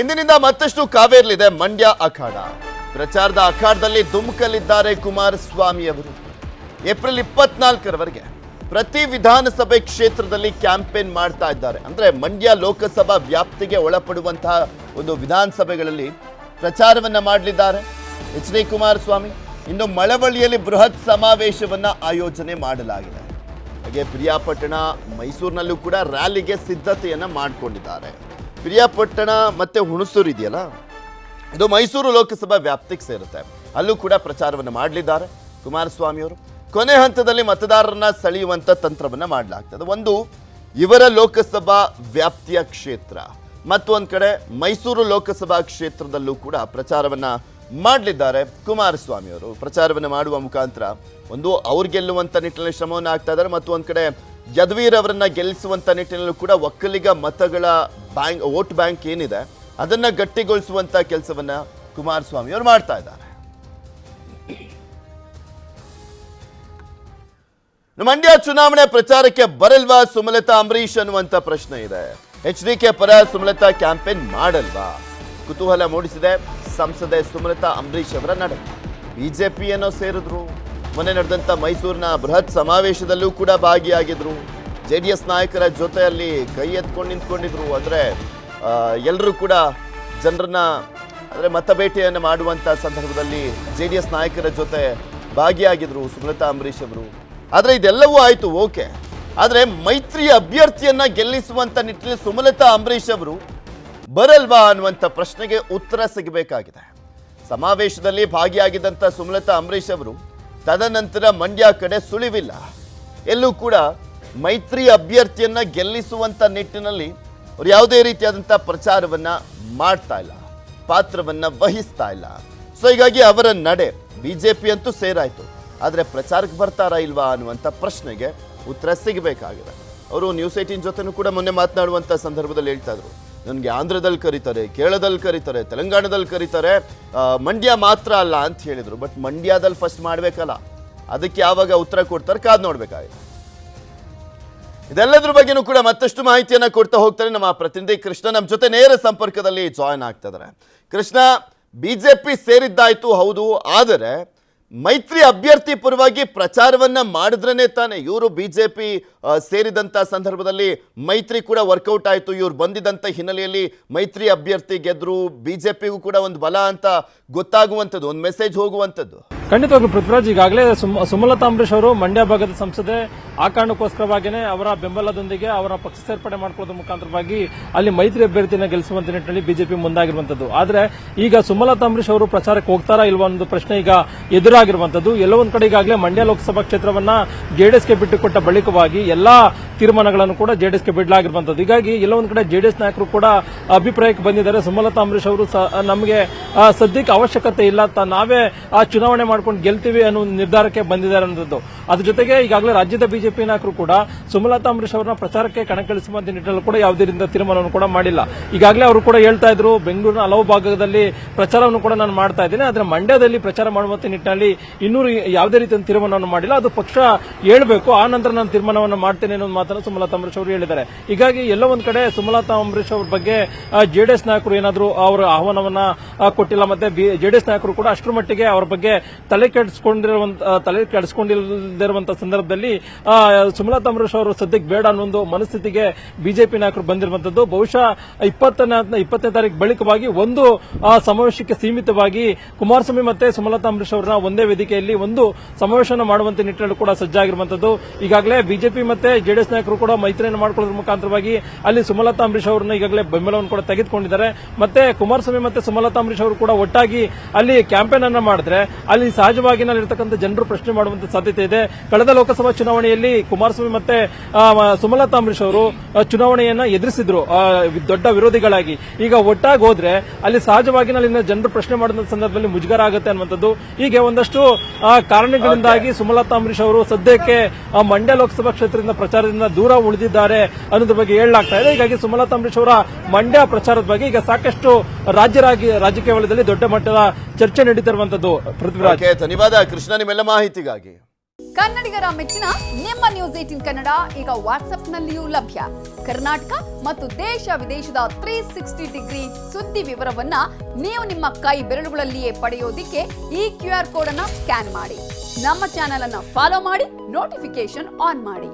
ಇಂದಿನಿಂದ ಮತ್ತಷ್ಟು ಕಾವೇರಲಿದೆ ಮಂಡ್ಯ ಅಖಾಡ. ಪ್ರಚಾರದ ಅಖಾಡದಲ್ಲಿ ಧುಮುಕಲಿದ್ದಾರೆ ಕುಮಾರಸ್ವಾಮಿ ಅವರು. ಏಪ್ರಿಲ್ ಇಪ್ಪತ್ನಾಲ್ಕರವರೆಗೆ ಪ್ರತಿ ವಿಧಾನಸಭೆ ಕ್ಷೇತ್ರದಲ್ಲಿ ಕ್ಯಾಂಪೇನ್ ಮಾಡ್ತಾ ಇದ್ದಾರೆ. ಅಂದ್ರೆ ಮಂಡ್ಯ ಲೋಕಸಭಾ ವ್ಯಾಪ್ತಿಗೆ ಒಳಪಡುವಂತಹ ಒಂದು ವಿಧಾನಸಭೆಗಳಲ್ಲಿ ಪ್ರಚಾರವನ್ನ ಮಾಡಲಿದ್ದಾರೆ. ಎಚ್ ಡಿ ಕುಮಾರಸ್ವಾಮಿ, ಇನ್ನು ಮಳವಳ್ಳಿಯಲ್ಲಿ ಬೃಹತ್ ಸಮಾವೇಶವನ್ನ ಆಯೋಜನೆ ಮಾಡಲಾಗಿದೆ. ಹಾಗೆ ಪ್ರಿಯಾಪಟ್ಟಣ ಮೈಸೂರಿನಲ್ಲೂ ಕೂಡ ರ್ಯಾಲಿಗೆ ಸಿದ್ಧತೆಯನ್ನ ಮಾಡಿಕೊಂಡಿದ್ದಾರೆ. ಪ್ರಿಯಾಪಟ್ಟಣ ಮತ್ತೆ ಹುಣಸೂರು ಇದೆಯಲ್ಲ? ಇದು ಮೈಸೂರು ಲೋಕಸಭಾ ವ್ಯಾಪ್ತಿಗೆ ಸೇರುತ್ತೆ. ಅಲ್ಲೂ ಕೂಡ ಪ್ರಚಾರವನ್ನು ಮಾಡಲಿದ್ದಾರೆ ಕುಮಾರಸ್ವಾಮಿ ಅವರು ಕೊನೆ ಹಂತದಲ್ಲಿ ಮತದಾರರನ್ನ ಸೆಳೆಯುವಂಥ ತಂತ್ರವನ್ನ ಮಾಡಲಾಗ್ತದೆ. ಒಂದು ಇವರ ಲೋಕಸಭಾ ವ್ಯಾಪ್ತಿಯ ಕ್ಷೇತ್ರ. ಮತ್ತೊಂದು ಕಡೆ ಮೈಸೂರು ಲೋಕಸಭಾ ಕ್ಷೇತ್ರದಲ್ಲೂ ಕೂಡ ಪ್ರಚಾರವನ್ನ ಮಾಡಲಿದ್ದಾರೆ ಕುಮಾರಸ್ವಾಮಿ ಅವರು ಪ್ರಚಾರವನ್ನು ಮಾಡುವ ಮುಖಾಂತರ ಒಂದು ಅವ್ರು ಗೆಲ್ಲುವಂತ ನಿಟ್ಟಿನಲ್ಲಿ ಶ್ರಮವನ್ನು ಆಗ್ತಾ ಇದ್ದಾರೆ. ಮತ್ತು ಒಂದು ಕಡೆ ಯದ್ವೀರ್ ಅವರನ್ನ ಗೆಲ್ಲಿಸುವಂತ ನಿಟ್ಟಿನಲ್ಲೂ ಕೂಡ ಒಕ್ಕಲಿಗ ಮತಗಳ ಬ್ಯಾಂಕ್, ವೋಟ್ ಬ್ಯಾಂಕ್ ಏನಿದೆ, ಅದನ್ನ ಗಟ್ಟಿಗೊಳಿಸುವಂತ ಕೆಲಸವನ್ನ ಕುಮಾರಸ್ವಾಮಿ ಅವರು ಮಾಡ್ತಾ ಇದ್ದಾರೆ. ಮಂಡ್ಯ ಚುನಾವಣೆ ಪ್ರಚಾರಕ್ಕೆ ಬರಲ್ವಾ ಸುಮಲತಾ ಅಂಬರೀಶ್ ಅನ್ನುವಂತ ಪ್ರಶ್ನೆ ಇದೆ. ಎಚ್ ಡಿ ಕೆ ಪರ ಸುಮಲತಾ ಕ್ಯಾಂಪೇನ್ ಮಾಡಲ್ವಾ? ಕುತೂಹಲ ಮೂಡಿಸಿದೆ ಸಂಸದೆ ಸುಮಲತಾ ಅಂಬರೀಶ್ ಅವರ ನಡೆ ಬಿಜೆಪಿಯನ್ನು ಸೇರಿದ್ರು. ಮೊನ್ನೆ ನಡೆದಂತ ಮೈಸೂರಿನ ಬೃಹತ್ ಸಮಾವೇಶದಲ್ಲೂ ಕೂಡ ಭಾಗಿಯಾಗಿದ್ರು. ಜೆ ಡಿ ಎಸ್ ನಾಯಕರ ಜೊತೆಯಲ್ಲಿ ಕೈ ಎತ್ಕೊಂಡು ನಿಂತ್ಕೊಂಡಿದ್ರು ಅಂದರೆ ಎಲ್ಲರೂ ಕೂಡ ಜನರನ್ನ, ಅಂದರೆ ಮತ ಭೇಟಿಯನ್ನು ಮಾಡುವಂತ ಸಂದರ್ಭದಲ್ಲಿ ಜೆ ಡಿ ಎಸ್ ನಾಯಕರ ಜೊತೆ ಭಾಗಿಯಾಗಿದ್ರು ಸುಮಲತಾ ಅಂಬರೀಷ್ ಅವರು. ಆದರೆ ಇದೆಲ್ಲವೂ ಆಯಿತು, ಓಕೆ. ಆದರೆ ಮೈತ್ರಿ ಅಭ್ಯರ್ಥಿಯನ್ನ ಗೆಲ್ಲಿಸುವಂಥ ನಿಟ್ಟಿನಲ್ಲಿ ಸುಮಲತಾ ಅಂಬರೀಷ್ ಅವರು ಬರಲ್ವಾ ಅನ್ನುವಂಥ ಪ್ರಶ್ನೆಗೆ ಉತ್ತರ ಸಿಗಬೇಕಾಗಿದೆ. ಸಮಾವೇಶದಲ್ಲಿ ಭಾಗಿಯಾಗಿದ್ದಂಥ ಸುಮಲತಾ ಅಂಬರೀಷ್ ಅವರು ತದನಂತರ ಮಂಡ್ಯ ಕಡೆ ಸುಳಿವಿಲ್ಲ. ಎಲ್ಲೂ ಕೂಡ ಮೈತ್ರಿ ಅಭ್ಯರ್ಥಿಯನ್ನು ಗೆಲ್ಲಿಸುವಂಥ ನಿಟ್ಟಿನಲ್ಲಿ ಅವ್ರು ಯಾವುದೇ ರೀತಿಯಾದಂಥ ಪ್ರಚಾರವನ್ನು ಮಾಡ್ತಾ ಇಲ್ಲ, ಪಾತ್ರವನ್ನು ವಹಿಸ್ತಾ ಇಲ್ಲ. ಸೊ ಹೀಗಾಗಿ ಅವರ ನಡೆ ಬಿಜೆಪಿ ಅಂತೂ ಸೇರಾಯ್ತು. ಆದರೆ ಪ್ರಚಾರಕ್ಕೆ ಬರ್ತಾರಾ ಇಲ್ವಾ ಅನ್ನುವಂಥ ಪ್ರಶ್ನೆಗೆ ಉತ್ತರ ಸಿಗಬೇಕಾಗಿದೆ. ಅವರು ನ್ಯೂಸ್ ಏಟೀನ್ ಜೊತೆನೂ ಕೂಡ ಮೊನ್ನೆ ಮಾತನಾಡುವಂಥ ಸಂದರ್ಭದಲ್ಲಿ ಹೇಳ್ತಾ ಇದ್ರು. ನನಗೆ ಆಂಧ್ರದಲ್ಲಿ ಕರೀತಾರೆ, ಕೇರಳದಲ್ಲಿ ಕರೀತಾರೆ, ತೆಲಂಗಾಣದಲ್ಲಿ ಕರೀತಾರೆ ಮಂಡ್ಯ ಮಾತ್ರ ಅಲ್ಲ ಅಂತ ಹೇಳಿದರು. ಬಟ್ ಮಂಡ್ಯದಲ್ಲಿ ಫಸ್ಟ್ ಮಾಡಬೇಕಲ್ಲ. ಅದಕ್ಕೆ ಯಾವಾಗ ಉತ್ತರ ಕೊಡ್ತಾರೆ ಕಾದು ನೋಡ್ಬೇಕಾಗಿದೆ. ಇದೆಲ್ಲದ್ರ ಬಗ್ಗೆನೂ ಕೂಡ ಮತ್ತಷ್ಟು ಮಾಹಿತಿಯನ್ನ ಕೊಡ್ತಾ ಹೋಗ್ತಾರೆ ನಮ್ಮ ಪ್ರತಿನಿಧಿ ಕೃಷ್ಣ. ನಮ್ಮ ಜೊತೆ ನೇರ ಸಂಪರ್ಕದಲ್ಲಿ ಜಾಯ್ನ್ ಆಗ್ತಾ ಇದ್ದಾರೆ. ಕೃಷ್ಣ ಬಿಜೆಪಿ ಸೇರಿದ್ದಾಯ್ತು, ಹೌದು. ಆದರೆ ಮೈತ್ರಿ ಅಭ್ಯರ್ಥಿ ಪರವಾಗಿ ಪ್ರಚಾರವನ್ನ ಮಾಡಿದ್ರೇನೆ ತಾನೆ ಇವರು ಬಿಜೆಪಿ ಸೇರಿದಂತ ಸಂದರ್ಭದಲ್ಲಿ ಮೈತ್ರಿ ಕೂಡ ವರ್ಕೌಟ್ ಆಯಿತು. ಇವ್ರು ಬಂದಿದ್ದಂಥ ಹಿನ್ನೆಲೆಯಲ್ಲಿ ಮೈತ್ರಿ ಅಭ್ಯರ್ಥಿ ಗೆದ್ರು. ಬಿಜೆಪಿಗೂ ಕೂಡ ಒಂದು ಬಲ ಅಂತ ಗೊತ್ತಾಗುವಂಥದ್ದು, ಒಂದು ಮೆಸೇಜ್ ಹೋಗುವಂಥದ್ದು. ಖಂಡಿತವಾಗ್ಲೂ ಪೃಥ್ವಿರಾಜ್ ಈಗಾಗಲೇ ಸುಮ- ಸುಮಲತಾ ಅಂಬರೀಶ್ ಅವರು ಮಂಡ್ಯ ಭಾಗದ ಸಂಸದೆ. ಆ ಕಾರಣಕ್ಕೋಸ್ಕರವಾಗಿಯೇ ಅವರ ಬೆಂಬಲದೊಂದಿಗೆ ಅವರ ಪಕ್ಷ ಸೇರ್ಪಡೆ ಮಾಡಿಕೊಳ್ಳೋದ್ರ ಮುಖಾಂತರವಾಗಿ ಅಲ್ಲಿ ಮೈತ್ರಿ ಅಭ್ಯರ್ಥಿನ ಗೆಲ್ಲಿಸುವಂತ ನಿಟ್ಟಿನಲ್ಲಿ ಬಿಜೆಪಿ ಮುಂದಾಗಿರುವಂತದ್ದು. ಆದರೆ ಈಗ ಸುಮಲತಾ ಅಂಬರೀಶ್ ಅವರು ಪ್ರಚಾರಕ್ಕೆ ಹೋಗ್ತಾರಾ ಇಲ್ವಾ ಒಂದು ಪ್ರಶ್ನೆ ಈಗ ಎದುರಾಗಿರುವಂತದ್ದು. ಎಲ್ಲೋ ಒಂದ್ ಕಡೆ ಈಗಾಗಲೇ ಮಂಡ್ಯ ಲೋಕಸಭಾ ಕ್ಷೇತ್ರವನ್ನ ಜೆಡಿಎಸ್ಗೆ ಬಿಟ್ಟುಕೊಟ್ಟ ಬಳಿಕವಾಗಿ ಎಲ್ಲಾ ತೀರ್ಮಾನಗಳನ್ನು ಕೂಡ ಜೆಡಿಎಸ್ಗೆ ಬಿಡಲಾಗಿರುವಂತದ್ದು ಹೀಗಾಗಿ ಎಲ್ಲೊಂದು ಕಡೆ ಜೆಡಿಎಸ್ ನಾಯಕರು ಕೂಡ ಅಭಿಪ್ರಾಯಕ್ಕೆ ಬಂದಿದ್ದಾರೆ. ಸುಮಲತಾ ಅಂಬರೀಶ್ ಅವರು ನಮಗೆ ಸದ್ಯಕ್ಕೆ ಅವಶ್ಯಕತೆ ಇಲ್ಲ. ಅಂತ ನಾವೇ ಆ ಚುನಾವಣೆ ಮಾಡ್ಕೊಂಡು ಗೆಲ್ತೀವಿ ಅನ್ನೋ ನಿರ್ಧಾರಕ್ಕೆ ಬಂದಿದ್ದಾರೆ ಅನ್ನೋದು. ಅದ್ರ ಜೊತೆಗೆ ಈಗಾಗಲೇ ರಾಜ್ಯದ ಬಿಜೆಪಿ ನಾಯಕರು ಕೂಡ ಸುಮಲತಾ ಅಂಬರೀಶ್ ಅವರನ್ನ ಪ್ರಚಾರಕ್ಕೆ ಕಣಕ್ಕಿಳಿಸುವಂತ ನಿಟ್ಟಿನಲ್ಲಿ ಕೂಡ ಯಾವುದೇ ರೀತಿಯ ತೀರ್ಮಾನವನ್ನು ಕೂಡ ಮಾಡಿಲ್ಲ. ಈಗಾಗಲೇ ಅವರು ಕೂಡ ಹೇಳ್ತಾ ಇದ್ರು, ಬೆಂಗಳೂರಿನ ಹಲವು ಭಾಗದಲ್ಲಿ ಪ್ರಚಾರವನ್ನು ಕೂಡ ನಾನು ಮಾಡ್ತಾ ಇದ್ದೀನಿ. ಆದರೆ ಮಂಡ್ಯದಲ್ಲಿ ಪ್ರಚಾರ ಮಾಡುವಂತ ನಿಟ್ಟಿನಲ್ಲಿ ಇನ್ನೂ ಯಾವುದೇ ರೀತಿಯ ತೀರ್ಮಾನವನ್ನು ಮಾಡಿಲ್ಲ. ಅದು ಪಕ್ಷ ಹೇಳಬೇಕು. ಆ ನಂತರ ನಾನು ತೀರ್ಮಾನವನ್ನು ಮಾಡ್ತೇನೆ ಅನ್ನೋ ಮಾತನ್ನು ಸುಮಲತಾ ಅಂಬರೀಶ್ ಅವರು ಹೇಳಿದ್ದಾರೆ. ಹೀಗಾಗಿ ಎಲ್ಲ ಒಂದ್ ಕಡೆ ಸುಮಲತಾ ಅಂಬರೀಶ್ ಅವ್ರ ಬಗ್ಗೆ ಜೆಡಿಎಸ್ ನಾಯಕರು ಏನಾದರೂ ಅವರ ಆಹ್ವಾನವನ್ನ ಕೊಟ್ಟಿಲ್ಲ ಮತ್ತೆ ಜೆಡಿಎಸ್ ನಾಯಕರು ಕೂಡ ಅಷ್ಟರ ಮಟ್ಟಿಗೆ ಅವರ ಬಗ್ಗೆ ತಲೆ ಕೆಡಿಸಿಕೊಂಡಿರುವಂತ ತಲೆ ಕೆಡಿಸ್ಕೊಂಡಿಲ್ಲದಿರುವಂತ ಸಂದರ್ಭದಲ್ಲಿ ಸುಮಲತಾ ಅಂಬರೀಶ್ ಅವರು ಸದ್ಯಕ್ಕೆ ಬೇಡ ಅನ್ನೋ ಒಂದು ಮನಸ್ಥಿತಿಗೆ ಬಿಜೆಪಿ ನಾಯಕರು ಬಂದಿರುವಂತದ್ದು. ಬಹುಶಃ ಇಪ್ಪತ್ತನೇ ಇಪ್ಪತ್ತನೇ ತಾರೀಕು ಬಳಿಕವಾಗಿ ಒಂದು ಸಮಾವೇಶಕ್ಕೆ ಸೀಮಿತವಾಗಿ ಕುಮಾರಸ್ವಾಮಿ ಮತ್ತೆ ಸುಮಲತಾ ಅಂಬರೀಶ್ ಅವರನ್ನ ಒಂದೇ ವೇದಿಕೆಯಲ್ಲಿ ಒಂದು ಸಮಾವೇಶವನ್ನು ಮಾಡುವಂತ ನಿಟ್ಟಿನಲ್ಲಿ ಕೂಡ ಸಜ್ಜಾಗಿರುವಂತದ್ದು. ಈಗಾಗಲೇ ಬಿಜೆಪಿ ಮತ್ತೆ ಜೆಡಿಎಸ್ ನಾಯಕರು ಕೂಡ ಮೈತ್ರಿಯನ್ನು ಮಾಡಿಕೊಳ್ಳೋದ್ರ ಮುಖಾಂತರವಾಗಿ ಅಲ್ಲಿ ಸುಮಲತಾ ಅಂಬರೀಶ್ ಅವರನ್ನ ಈಗಾಗಲೇ ಬೆಂಬಲವನ್ನು ಕೂಡ ತೆಗೆದುಕೊಂಡಿದ್ದಾರೆ. ಮತ್ತೆ ಕುಮಾರಸ್ವಾಮಿ ಮತ್ತೆ ಸುಮಲತಾ ಅಂಬರೀಶ್ ಅವರು ಕೂಡ ಒಟ್ಟಾಗಿ ಅಲ್ಲಿ ಕ್ಯಾಂಪೇನ್ ಅನ್ನ ಮಾಡಿದ್ರೆ ಅಲ್ಲಿ ಸಹಜವಾಗಿ ನಲ್ಲಿರ್ತಕ್ಕಂಥ ಜನರು ಪ್ರಶ್ನೆ ಮಾಡುವಂತ ಸಾಧ್ಯತೆ ಇದೆ. ಕಳೆದ ಲೋಕಸಭಾ ಚುನಾವಣೆಯಲ್ಲಿ ಕುಮಾರಸ್ವಾಮಿ ಮತ್ತೆ ಸುಮಲತಾ ಅಂಬರೀಶ್ ಅವರು ಚುನಾವಣೆಯನ್ನ ಎದುರಿಸಿದ್ರು ದೊಡ್ಡ ವಿರೋಧಿಗಳಾಗಿ. ಈಗ ಒಟ್ಟಾಗಿ ಹೋದ್ರೆ ಅಲ್ಲಿ ಸಹಜವಾಗಿ ಅಲ್ಲಿನ ಜನರು ಪ್ರಶ್ನೆ ಮಾಡುವಂತ ಸಂದರ್ಭದಲ್ಲಿ ಮುಜುಗರ ಆಗುತ್ತೆ ಅನ್ನುವಂಥದ್ದು ಹೀಗೆ ಒಂದಷ್ಟು ಕಾರಣಗಳಿಂದಾಗಿ ಸುಮಲತಾ ಅಂಬರೀಶ್ ಅವರು ಸದ್ಯಕ್ಕೆ ಮಂಡ್ಯ ಲೋಕಸಭಾ ಕ್ಷೇತ್ರದಿಂದ ಪ್ರಚಾರದಿಂದ ದೂರ ಉಳಿದಿದ್ದಾರೆ ಅನ್ನೋದ್ರ ಬಗ್ಗೆ ಹೇಳಲಾಗ್ತಾ ಇದೆ. ಹೀಗಾಗಿ ಸುಮಲತಾ ಅಂಬರೀಶ್ ಅವರ ಮಂಡ್ಯ ಪ್ರಚಾರದ ಬಗ್ಗೆ ಈಗ ಸಾಕಷ್ಟು ರಾಜ್ಯ ರಾಜಕೀಯ ವಲಯದಲ್ಲಿ ದೊಡ್ಡ ಮಟ್ಟದ ಚರ್ಚೆ ನಡೀತಿರುವಂತದ್ದು. ಪೃಥ್ವಿರಾಜ್. ಧನ್ಯವಾದ. ಕೃಷ್ಣ ನಿಮ್ಮೆಲ್ಲ ಮಾಹಿತಿಗಾಗಿ. ಕನ್ನಡಿಗರ ಮೆಚ್ಚಿನ ನಿಮ್ಮ ನ್ಯೂಸ್ ಏಟಿನ್ ಕನ್ನಡ ಈಗ ವಾಟ್ಸ್ಆಪ್ನಲ್ಲಿಯೂ ಲಭ್ಯ. ಕರ್ನಾಟಕ ಮತ್ತು ದೇಶ ವಿದೇಶದ ತ್ರೀ ಸಿಕ್ಸ್ಟಿ ಡಿಗ್ರಿ ಸುದ್ದಿ ವಿವರವನ್ನ ನೀವು ನಿಮ್ಮ ಕೈ ಬೆರಳುಗಳಲ್ಲಿಯೇ ಪಡೆಯೋದಿಕ್ಕೆ ಈ ಕ್ಯೂ ಆರ್ ಕೋಡ್ ಅನ್ನ ಸ್ಕ್ಯಾನ್ ಮಾಡಿ. ನಮ್ಮ ಚಾನೆಲ್ ಅನ್ನ ಫಾಲೋ ಮಾಡಿ ನೋಟಿಫಿಕೇಶನ್ ಆನ್ ಮಾಡಿ.